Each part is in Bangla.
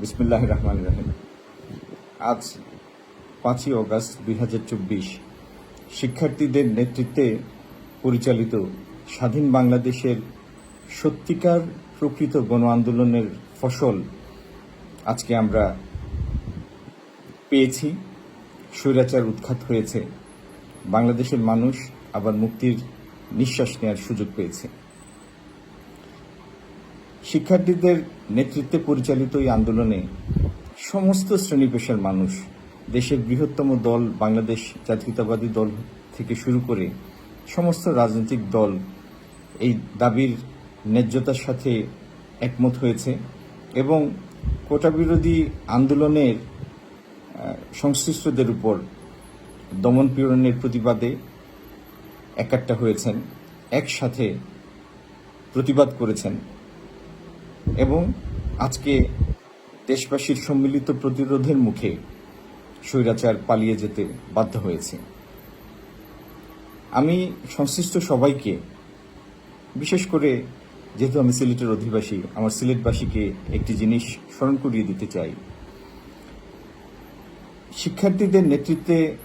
বিসমুল্লাহ রহমান রহিম। আজ পাঁচই অগস্ট দুই হাজার চব্বিশ, শিক্ষার্থীদের নেতৃত্বে পরিচালিত স্বাধীন বাংলাদেশের সত্যিকার প্রকৃত গণ আন্দোলনের ফসল আজকে আমরা পেয়েছি। স্বৈরাচার উৎখাত হয়েছে। বাংলাদেশের মানুষ আবার মুক্তির নিঃশ্বাস নেওয়ার সুযোগ পেয়েছে। শিক্ষার্থীদের নেতৃত্বে পরিচালিত এই আন্দোলনে সমস্ত শ্রেণি পেশার মানুষ, দেশের বৃহত্তম দল, বাংলাদেশ জাতীয়তাবাদী দল থেকে শুরু করে সমস্ত রাজনৈতিক দল এই দাবির ন্যায্যতার সাথে একমত হয়েছে এবং কোটা বিরোধী আন্দোলনের সংশ্লিষ্টদের উপর দমন পীড়নের প্রতিবাদে একাট্টা হয়েছেন, একসাথে প্রতিবাদ করেছেন। এবং আজকে দেশবাসীর সম্মিলিত প্রতিরোধের মুখে স্বৈরাচার পালিয়ে যেতে বাধ্য হয়েছে। আমি সংশ্লিষ্ট সবাইকে, বিশেষ করে যেহেতু আমি সিলেটের অধিবাসী, আমার সিলেটবাসীকে একটি জিনিস স্মরণ করিয়ে দিতে চাই। শিক্ষার্থীদের নেতৃত্বে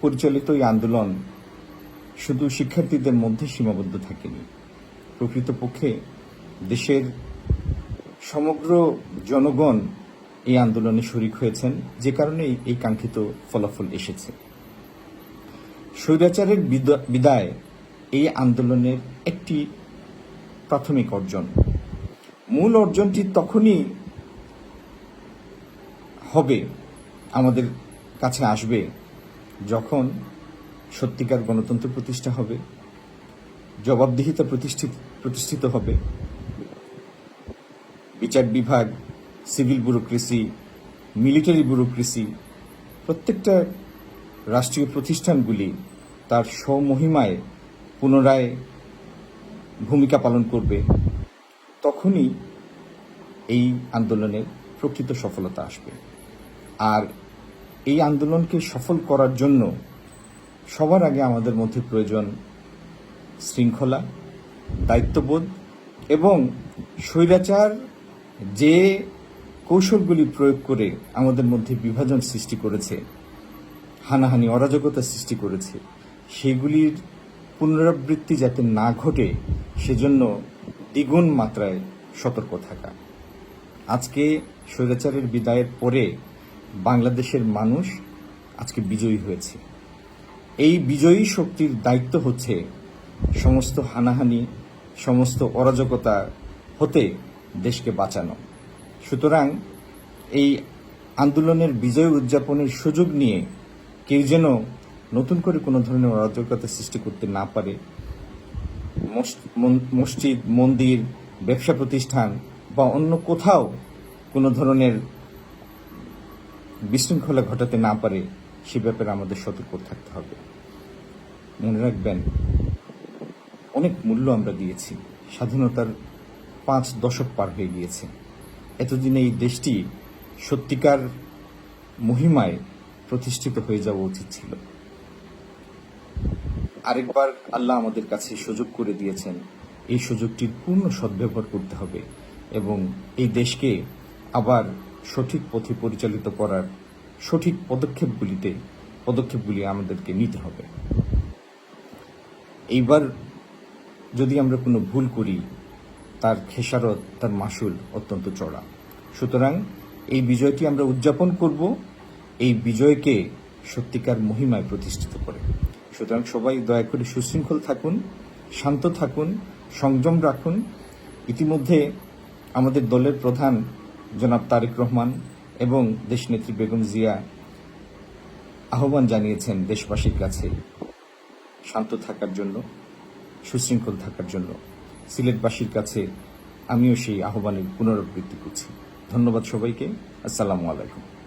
পরিচালিত এই আন্দোলন শুধু শিক্ষার্থীদের মধ্যে সীমাবদ্ধ থাকেনি। প্রকৃতপক্ষে দেশের সমগ্র জনগণ এই আন্দোলনে শরিক হয়েছেন, যে কারণে এই- কাঙ্ক্ষিত ফলাফল এসেছে। স্বৈরাচারের বিদা- বিদায় এই আন্দোলনের একটি প্রাথমিক অর্জন। মূল অর্জনটি তখনই হবে, আমাদের কাছে আসবে, যখন সত্যিকার গণতন্ত্র প্রতিষ্ঠা হবে, জবাবদিহিতা প্রতিষ্ঠিত প্রতিষ্ঠিত হবে। বিচার বিভাগ, সিভিল ব্যুরোক্রেসি, মিলিটারি ব্যুরোক্রেসি, প্রত্যেকটা রাষ্ট্রীয় প্রতিষ্ঠানগুলি তার স্বমহিমায় পুনরায় ভূমিকা পালন করবে। তখনই এই আন্দোলনের প্রকৃত সফলতা আসবে। আর এই আন্দোলনকে সফল করার জন্য সবার আগে আমাদের মধ্যে প্রয়োজন শৃঙ্খলা, দায়িত্ববোধ এবং স্বৈরাচার যে কৌশলগুলি প্রয়োগ করে আমাদের মধ্যে বিভাজন সৃষ্টি করেছে, হানাহানি, অরাজকতা সৃষ্টি করেছে, সেগুলির পুনরাবৃত্তি যাতে না ঘটে, সেজন্য দ্বিগুণ মাত্রায় সতর্ক থাকা। আজকে স্বৈরাচারের বিদায়ের পরে বাংলাদেশের মানুষ আজকে বিজয়ী হয়েছে। এই বিজয়ী শক্তির দায়িত্ব হচ্ছে সমস্ত হানাহানি, সমস্ত অরাজকতা হতে দেশকে বাঁচানো। সুতরাং এই আন্দোলনের বিজয় উদযাপনের সুযোগ নিয়ে কেউ যেন নতুন করে কোনো ধরনের অরাজকতা সৃষ্টি করতে না পারে, মস- মসজিদ, মন্দির, ব্যবসা প্রতিষ্ঠান বা অন্য কোথাও কোনো ধরনের বিশৃঙ্খলা ঘটাতে না পারে, সে ব্যাপারে আমাদের সতর্ক থাকতে হবে। মনে রাখবেন, অনেক মূল্য আমরা দিয়েছি। স্বাধীনতার পাঁচ দশক পার হয়ে গিয়েছে। এতদিনে এই দেশটি সত্যিকার মহিমায় প্রতিষ্ঠিত হয়ে যাওয়া উচিত ছিল। আরেকবার আল্লাহ আমাদের কাছে সুযোগ করে দিয়েছেন, এই সুযোগটির পূর্ণ সদ্ব্যবহার করতে হবে এবং এই দেশকে আবার সঠিক পথে পরিচালিত করার সঠিক পদক্ষেপগুলিতে, পদক্ষেপগুলি আমাদেরকে নিতে হবে। এইবার যদি আমরা কোনো ভুল করি তার খেসারত, তার মাসুল অত্যন্ত চড়া সুতরাং এই বিজয়টি আমরা উদযাপন করব, এই বিজয়কে সত্যিকার মহিমায় প্রতিষ্ঠিত করে। সুতরাং সবাই দয়া করে সুশৃঙ্খল থাকুন, শান্ত থাকুন, সংযম রাখুন। ইতিমধ্যে আমাদের দলের প্রধান জনাব তারেক রহমান এবং দেশনেত্রী বেগম জিয়া আহ্বান জানিয়েছেন দেশবাসীর কাছে শান্ত থাকার জন্য, সুশৃঙ্খল থাকার জন্য। সিলেটবাসীর কাছে আমিও সেই আহ্বানের পুনরাবৃত্তি করছি। ধন্যবাদ সবাইকে। আসসালামু আলাইকুম।